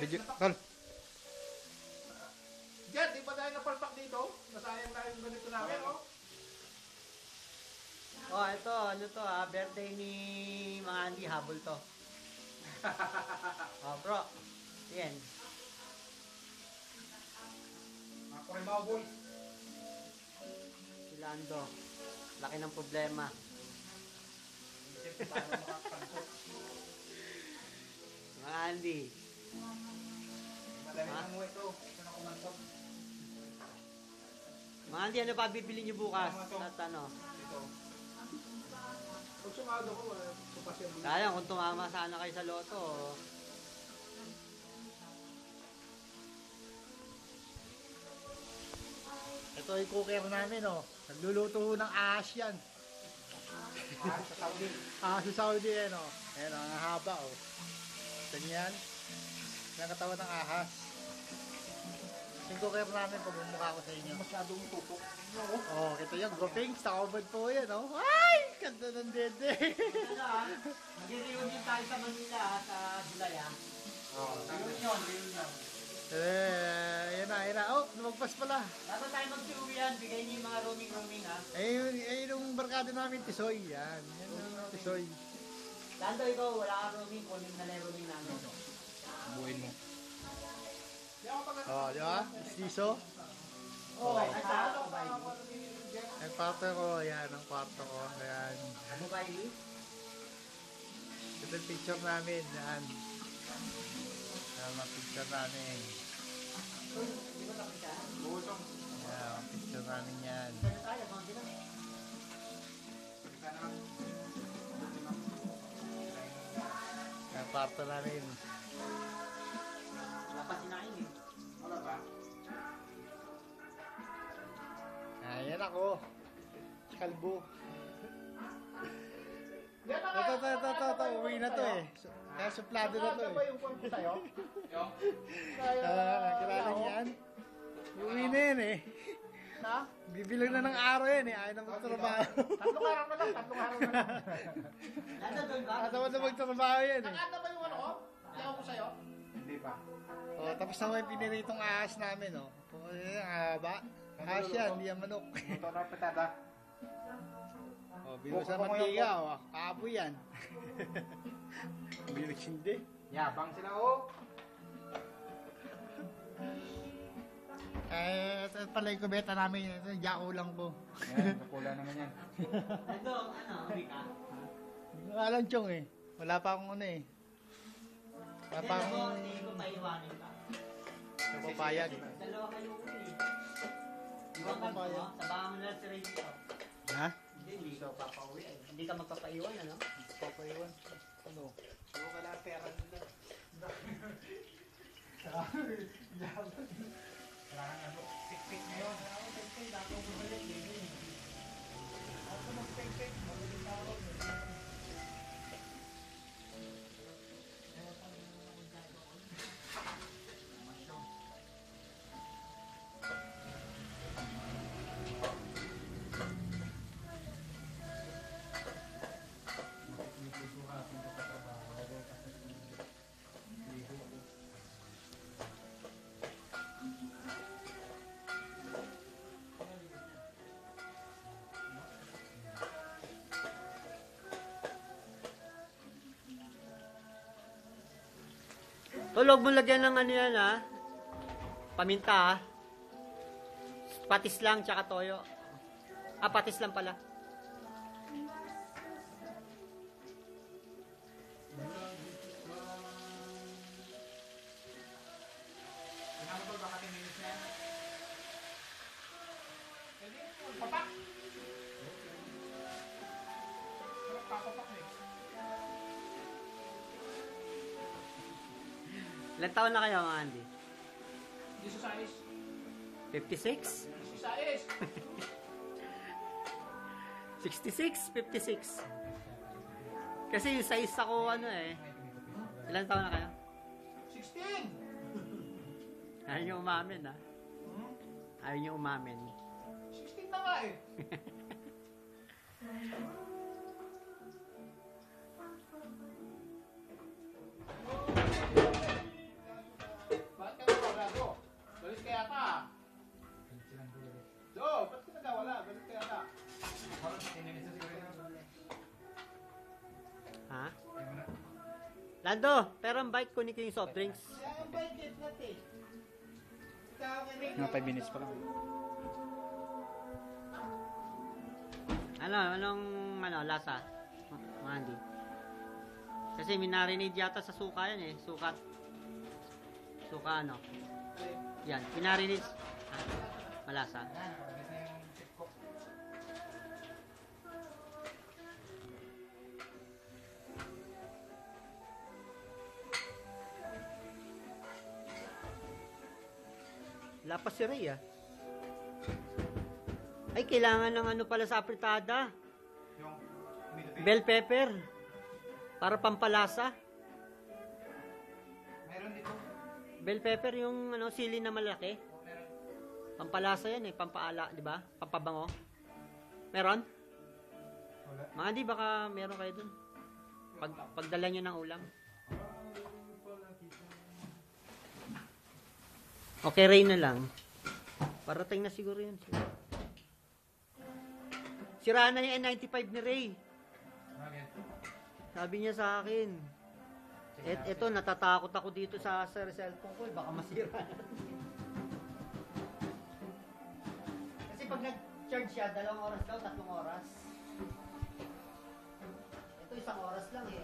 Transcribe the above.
Video, tol. Diyan, di ba tayo napalpak dito? Nasayang na yung ganito namin, oh. Oh, ito, ano to ah, birthday ni mga Andy, habol to. oh, bro. Yan. Mga Corimao boys. Si Lando. Laki ng problema. Mga Andy. Ha? lang mo ito. Na kumansot. Mga Andy, ano pa bibili niyo bukas? At ano? Ito. Pag sumado ko, wala. Bulo. Sayang kung tumama sana kayo sa loto. Ito yung cooker namin, oh. Nagluluto ho ng ahas yan. Ah, sa Saudi. Ahas sa Saudi, yan, oh. Ayan, oh, ang haba, oh. Ganyan. Yan ang katawan ng ahas. Yung cooker namin, pabumukha ko sa inyo. Masyadong tutok. Oo. Oh, kita yung grouping, sa covered po yan, oh. Ay! Ganda ng dede. Ah, mag-reunion tayo sa Manila ah, sa July ah. Oo. Reunion, reunion. eh, yan na, yan na. Oh, lumagpas pala. Bago tayo mag-uwian, bigay niyo yung mga roaming-roaming ah. Ayun, ayun yung barkada namin, Tisoy. Yan, yan yung Tisoy. Lando, ikaw, wala kang roaming, kunin na lang Oh, di ba? Siso. Oo, ay sa Ano Dubai. Ang kwarto ko, yan, ang kwarto ko. Ayan. Dubai. Ito yung picture namin, yan. Yan ang picture namin. Di ba nakita? Busong. Yan, ang picture namin yan. Saan tayo, mga? Sana. Yan ang kwarto namin. Ayan ako. Kalbo. Yan na Ito, ito, ito, ito, ito. Uwi na to eh. So, kaya suplado na to Ano ba eh. yung phone ko sa'yo? Yung? Ah, kilala niyo yan? Uwi na yan eh. Na? Bibilang na ng araw yan eh. Ayaw na magtrabaho. Tatlong araw na lang, tatlong araw na lang. Lando, doon ba? Atawa na magtrabaho yan eh. Nakata ba yung ano ko? Yaw ko sa'yo? Hindi pa. Oh, tapos na may piniritong ahas namin, oh. Yan, ang haba. Ahas yan, hindi yan manok. Ito na petada. oh, binusan ng mantika, oh. Kapoy yan. Bilis hindi. Yabang sila oh. Eh, ito pala yung kubeta namin. Ito, yao lang po. Yan, nakula naman yan. Lando, ano, uwi ka? Hindi ko alam, Chong, eh. Wala pa akong ano, eh. Wala pa akong ko, hindi ko paiwanin ka. napapayag. Dalawa kayo. Iwan ah. sabahan mo na si Radio. Ha? Hindi, hindi ka papauwi. eh. Hindi ka magpapaiwan, ano? Papaywan. Ano? Puro ka lang pera nila. Kailangan ano, tik-tik ngayon. Ako, tik-tik, dako mo Tulog mo lagyan ng ano yan, ha? Paminta, ha? Patis lang, tsaka toyo. Ah, patis lang pala. Ilan taon na kayo, mga Andy? Hindi sa size. 56? Hindi sa size. 66? 56? Kasi yung size ako, ano eh. Ilan taon na kayo? 16! Ayaw nyo umamin, ha? Hmm? Ayaw nyo umamin. 16 na nga eh. Lando, pero ang bike kunin ko yung soft drinks. Mga 5 minutes pa lang. Ano, anong ano, lasa? Ma- Mandy. Kasi minarinade yata sa suka yan eh. Sukat. Suka ano. Yan, minarinade. Ah, malasa. Lapas si Ray ah. Ay, kailangan ng ano pala sa apritada. Yung. Bell pepper. Para pampalasa. Meron dito. Bell pepper yung ano, sili na malaki. Meron. Pampalasa yan eh, pampaala, di ba? Pampabango. Meron? Wala. Mga di, baka meron kayo dun. Pag, pagdala nyo ng ulam. Okay, Ray na lang. Parating na siguro yun. Sira na yung N95 ni Ray. Sabi niya sa akin. Et, eto, natatakot ako dito sa, sa cellphone ko. eh, Baka masira. Kasi pag nag-charge siya, dalawang oras daw, tatlong oras. Ito, isang oras lang eh.